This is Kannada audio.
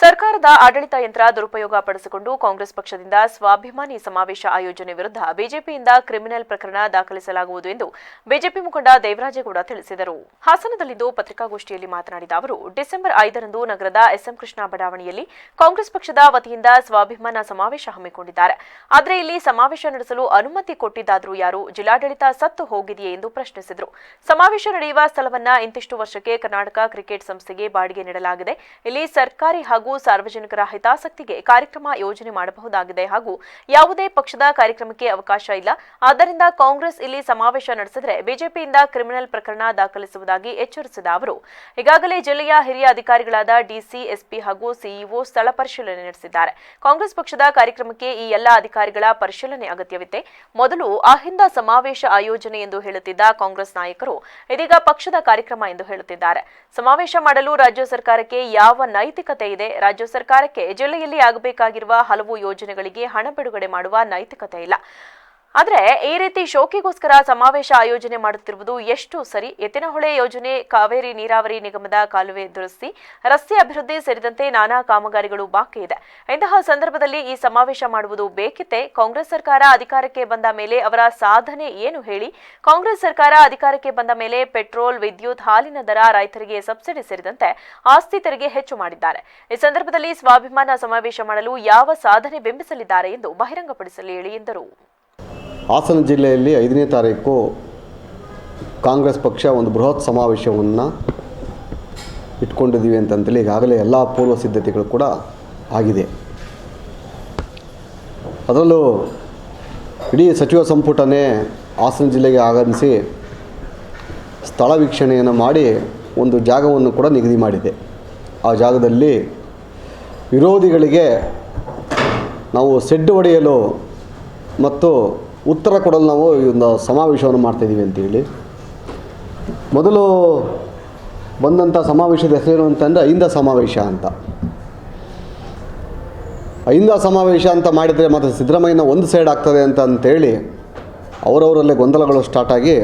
ಸರ್ಕಾರದ ಆಡಳಿತ ಯಂತ್ರ ದುರುಪಯೋಗ ಪಡಿಸಿಕೊಂಡು ಕಾಂಗ್ರೆಸ್ ಪಕ್ಷದಿಂದ ಸ್ವಾಭಿಮಾನಿ ಸಮಾವೇಶ ಆಯೋಜನೆ ವಿರುದ್ಧ ಬಿಜೆಪಿಯಿಂದ ಕ್ರಿಮಿನಲ್ ಪ್ರಕರಣ ದಾಖಲಿಸಲಾಗುವುದು ಎಂದು ಬಿಜೆಪಿ ಮುಖಂಡ ದೇವರಾಜೇಗೌಡ ತಿಳಿಸಿದರು. ಹಾಸನದಲ್ಲಿಂದು ಪತ್ರಿಕಾಗೋಷ್ಠಿಯಲ್ಲಿ ಮಾತನಾಡಿದ ಅವರು, ಡಿಸೆಂಬರ್ ಐದರಂದು ನಗರದ ಎಸ್ಎಂ ಕೃಷ್ಣ ಬಡಾವಣೆಯಲ್ಲಿ ಕಾಂಗ್ರೆಸ್ ಪಕ್ಷದ ವತಿಯಿಂದ ಸ್ವಾಭಿಮಾನ ಸಮಾವೇಶ ಹಮ್ಮಿಕೊಂಡಿದ್ದಾರೆ. ಆದರೆ ಇಲ್ಲಿ ಸಮಾವೇಶ ನಡೆಸಲು ಅನುಮತಿ ಕೊಟ್ಟಿದ್ದಾದರೂ ಯಾರು? ಜಿಲ್ಲಾಡಳಿತ ಸತ್ತು ಹೋಗಿದೆಯೇ ಎಂದು ಪ್ರಶ್ನಿಸಿದರು. ಸಮಾವೇಶ ನಡೆಯುವ ಸ್ಥಳವನ್ನ ಇಂತಿಷ್ಟು ವರ್ಷಕ್ಕೆ ಕರ್ನಾಟಕ ಕ್ರಿಕೆಟ್ ಸಂಸ್ಥೆಗೆ ಬಾಡಿಗೆ ನೀಡಲಾಗಿದೆ. ಇಲ್ಲಿ ಸರ್ಕಾರಿ ಹಾಗೂ ಸಾರ್ವಜನಿಕರ ಹಿತಾಸಕ್ತಿಗೆ ಕಾರ್ಯಕ್ರಮ ಯೋಜನೆ ಮಾಡಬಹುದಾಗಿದೆ ಹಾಗೂ ಯಾವುದೇ ಪಕ್ಷದ ಕಾರ್ಯಕ್ರಮಕ್ಕೆ ಅವಕಾಶ ಇಲ್ಲ. ಆದ್ದರಿಂದ ಕಾಂಗ್ರೆಸ್ ಇಲ್ಲಿ ಸಮಾವೇಶ ನಡೆಸಿದರೆ ಬಿಜೆಪಿಯಿಂದ ಕ್ರಿಮಿನಲ್ ಪ್ರಕರಣ ದಾಖಲಿಸುವುದಾಗಿ ಎಚ್ಚರಿಸಿದ ಅವರು. ಈಗಾಗಲೇ ಜಿಲ್ಲೆಯ ಹಿರಿಯ ಅಧಿಕಾರಿಗಳಾದ ಡಿಸಿ ಎಸ್ಪಿ ಹಾಗೂ ಸಿಇಒ ಸ್ಥಳ ಪರಿಶೀಲನೆ ನಡೆಸಿದ್ದಾರೆ. ಕಾಂಗ್ರೆಸ್ ಪಕ್ಷದ ಕಾರ್ಯಕ್ರಮಕ್ಕೆ ಈ ಎಲ್ಲ ಅಧಿಕಾರಿಗಳ ಪರಿಶೀಲನೆ ಅಗತ್ಯವಿದೆ. ಮೊದಲು ಅಹಿಂದ ಸಮಾವೇಶ ಆಯೋಜನೆ ಎಂದು ಹೇಳುತ್ತಿದ್ದ ಕಾಂಗ್ರೆಸ್ ನಾಯಕರು ಇದೀಗ ಪಕ್ಷದ ಕಾರ್ಯಕ್ರಮ ಎಂದು ಹೇಳುತ್ತಿದ್ದಾರೆ. ಸಮಾವೇಶ ಮಾಡಲು ರಾಜ್ಯ ಸರ್ಕಾರಕ್ಕೆ ಯಾವ ನೈತಿಕತೆ ಇದೆ ರಾಜ್ಯ ಸರ್ಕಾರಕ್ಕೆ ಜಿಲ್ಲೆಯಲ್ಲಿ ಆಗಬೇಕಾಗಿರುವ ಹಲವು ಯೋಜನೆಗಳಿಗೆ ಹಣ ಬಿಡುಗಡೆ ಮಾಡುವ ನೈತಿಕತೆ ಇಲ್ಲ. ಆದರೆ ಈ ರೀತಿ ಶೋಕಿಗೋಸ್ಕರ ಸಮಾವೇಶ ಆಯೋಜನೆ ಮಾಡುತ್ತಿರುವುದು ಎಷ್ಟು ಸರಿ? ಎತ್ತಿನಹೊಳೆ ಯೋಜನೆ ಕಾವೇರಿ ನೀರಾವರಿ ನಿಗಮದ ಕಾಲುವೆ ದುರಸ್ತಿ, ರಸ್ತೆ ಅಭಿವೃದ್ಧಿ ಸೇರಿದಂತೆ ನಾನಾ ಕಾಮಗಾರಿಗಳು ಬಾಕಿ ಇದೆ. ಇಂತಹ ಸಂದರ್ಭದಲ್ಲಿ ಈ ಸಮಾವೇಶ ಮಾಡುವುದು ಬೇಕಿತ್ತೆ? ಕಾಂಗ್ರೆಸ್ ಸರ್ಕಾರ ಅಧಿಕಾರಕ್ಕೆ ಬಂದ ಮೇಲೆ ಅವರ ಸಾಧನೆ ಏನು ಹೇಳಿ? ಕಾಂಗ್ರೆಸ್ ಸರ್ಕಾರ ಅಧಿಕಾರಕ್ಕೆ ಬಂದ ಮೇಲೆ ಪೆಟ್ರೋಲ್, ವಿದ್ಯುತ್, ಹಾಲಿನ ದರ ರೈತರಿಗೆ ಸಬ್ಸಿಡಿ ಸೇರಿದಂತೆ ಆಸ್ತಿ ತೆರಿಗೆ ಹೆಚ್ಚು ಮಾಡಿದ್ದಾರೆ. ಈ ಸಂದರ್ಭದಲ್ಲಿ ಸ್ವಾಭಿಮಾನ ಸಮಾವೇಶ ಮಾಡಲು ಯಾವ ಸಾಧನೆ ಬಿಂಬಿಸಲಿದ್ದಾರೆ ಎಂದು ಬಹಿರಂಗಪಡಿಸಲಿ ಹೇಳಿ ಎಂದರು. ಹಾಸನ ಜಿಲ್ಲೆಯಲ್ಲಿ ಐದನೇ ತಾರೀಕು ಕಾಂಗ್ರೆಸ್ ಪಕ್ಷ ಒಂದು ಬೃಹತ್ ಸಮಾವೇಶವನ್ನು ಇಟ್ಕೊಂಡಿದ್ದೀವಿ ಅಂತಂತೇಳಿ ಈಗಾಗಲೇ ಎಲ್ಲ ಪೂರ್ವ ಸಿದ್ಧತೆಗಳು ಕೂಡ ಆಗಿದೆ. ಅದರಲ್ಲೂ ಇಡೀ ಸಚಿವ ಸಂಪುಟನೇ ಹಾಸನ ಜಿಲ್ಲೆಗೆ ಆಗಮಿಸಿ ಸ್ಥಳ ವೀಕ್ಷಣೆಯನ್ನು ಮಾಡಿ ಒಂದು ಜಾಗವನ್ನು ಕೂಡ ನಿಗದಿ ಮಾಡಿದೆ. ಆ ಜಾಗದಲ್ಲಿ ವಿರೋಧಿಗಳಿಗೆ ನಾವು ಸೆಡ್ಡು ಹೊಡೆಯಲು ಮತ್ತು ಉತ್ತರ ಕೊಡಲು ನಾವು ಈ ಒಂದು ಸಮಾವೇಶವನ್ನು ಮಾಡ್ತಾಯಿದ್ದೀವಿ ಅಂತೇಳಿ. ಮೊದಲು ಬಂದಂಥ ಸಮಾವೇಶದ ಹೆಸರು ಅಂತಂದರೆ ಅಹಿಂದ ಸಮಾವೇಶ ಅಂತ. ಅಹಿಂದ ಸಮಾವೇಶ ಅಂತ ಮಾಡಿದರೆ ಮತ್ತು ಸಿದ್ದರಾಮಯ್ಯನ ಒಂದು ಸೈಡ್ ಆಗ್ತದೆ ಅಂತ ಅಂತೇಳಿ ಅವರವರಲ್ಲೇ ಗೊಂದಲಗಳು ಸ್ಟಾರ್ಟ್ ಆಗಿ